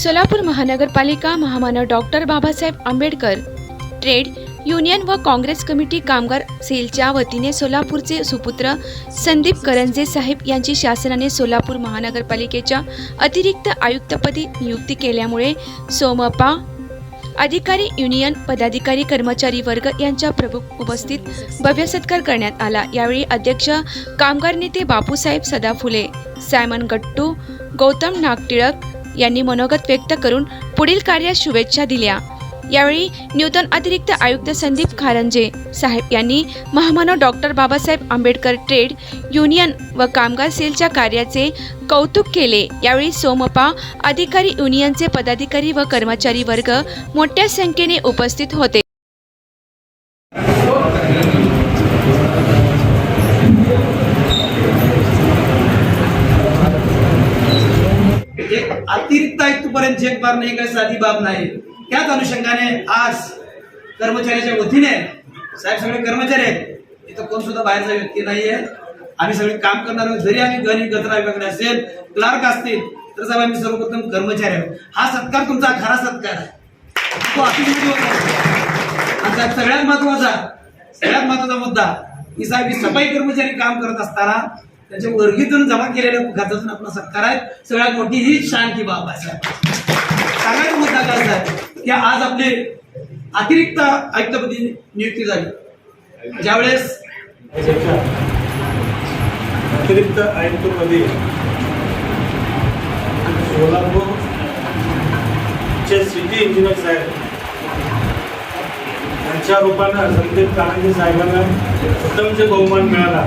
सोलापूर महानगरपालिका महामानव doctor Babasaheb Ambedkar trade union व काँग्रेस कमिटी कामगार सेलच्या वतीने सोलापूरचे सुपुत्र संदीप करंजे साहेब यांची शासनाने सोलापूर महानगरपालिकेच्या अतिरिक्त आयुक्तपदी नियुक्ती केल्यामुळे सोमपा अधिकारी युनियन पदाधिकारी कर्मचारी वर्ग यांच्या प्रमुख उपस्थित भव्य सत्कार करण्यात आला. यावेळी अध्यक्ष कामगार नेते बापूसाहेब सदाफुले सायमन गट्टू गौतम नागटिळक यांनी मनोगत व्यक्त करून पुढील कार्यास शुभेच्छा दिल्या. यावेळी नूतन अतिरिक्त आयुक्त संदीप खारंजे साहेब यांनी महामानव doctor Babasaheb Ambedkar trade union व कामगार सेलच्या कार्याचे कौतुक केले. यावेळी सोमपा अधिकारी युनियनचे पदाधिकारी व कर्मचारी वर्ग मोठ्या संख्येने उपस्थित होते. अतिरिक्त आयुक्तपर्यंत चेक मारणे ही काही साधी बाब नाही. त्याच अनुषंगाने आज कर्मचाऱ्याच्या वतीने साहेब सगळे कर्मचारी आहेत. इथं कोण सुद्धा बाहेरचा व्यक्ती नाहीये. आम्ही सगळे काम करणार जरी आम्ही गणी कचरा विभागाकडे असेल क्लार्क असतील तर साहेब आम्ही सर्वप्रथम कर्मचारी आहोत. हा सत्कार तुमचा खरा सत्कार आहे. तो आणि सगळ्यात महत्त्वाचा सगळ्यात महत्त्वाचा मुद्दा की साहेब ही सफाई कर्मचारी काम करत असताना त्यांच्या वर्गीतून जमा केलेल्या खर्चातून आपला सत्कार आहे सगळ्यात मोठी ही शान की बाब आहे साहेब. सगळ्यात मुद्दा काय साहेब? की आज आपले अतिरिक्त आयुक्तपदी नियुक्ती झाली. ज्यावेळेस अतिरिक्त आयुक्तपदी सोलापूर चे सिटी इंजिनियर साहेब. यांच्या रूपानं संदीप कारंजे साहेबांना उत्तमचे बहुमान मिळाला.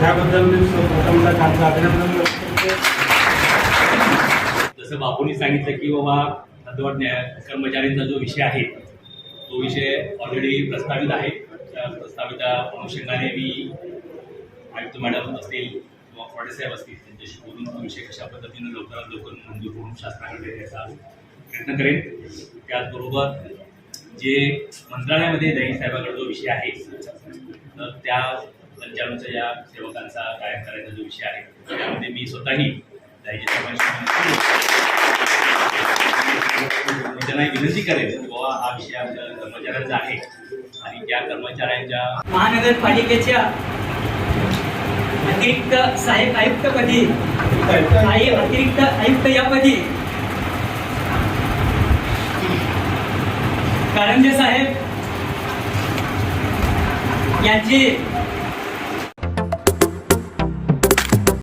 त्याबद्दल मी प्रथमतः त्यांचं अभिनंदन करतो. जसं बापूंनी सांगितलं की बाबा अर्धवट कर्मचाऱ्यांचा जो विषय आहे तो विषय ऑलरेडी प्रस्तावित आहे. त्या प्रस्तावित अनुषंगाने मी आयुक्त मॅडम असतील किंवा साहेब असतील त्यांच्याशी बोलून तो विषय कशा पद्धतीनं लवकरात लवकर मंजूर करून शासनाकडे देण्याचा प्रयत्न करेन. त्याचबरोबर जे मंत्रालयामध्ये दही साहेबाकडे जो विषय आहे तर त्या पंचाणूच्या या सेवकांचा कायम करायचा जो विषय आहे त्यामध्ये मी स्वतःही त्यांना विनंती करेल की बाबा हा विषय आमच्या कर्मचाऱ्यांचा आहे आणि त्या कर्मचाऱ्यांच्या महानगरपालिकेच्या अतिरिक्त सहाय्यक आयुक्तपदी काही अतिरिक्त आयुक्त यापदी. कारंजे साहेब यांची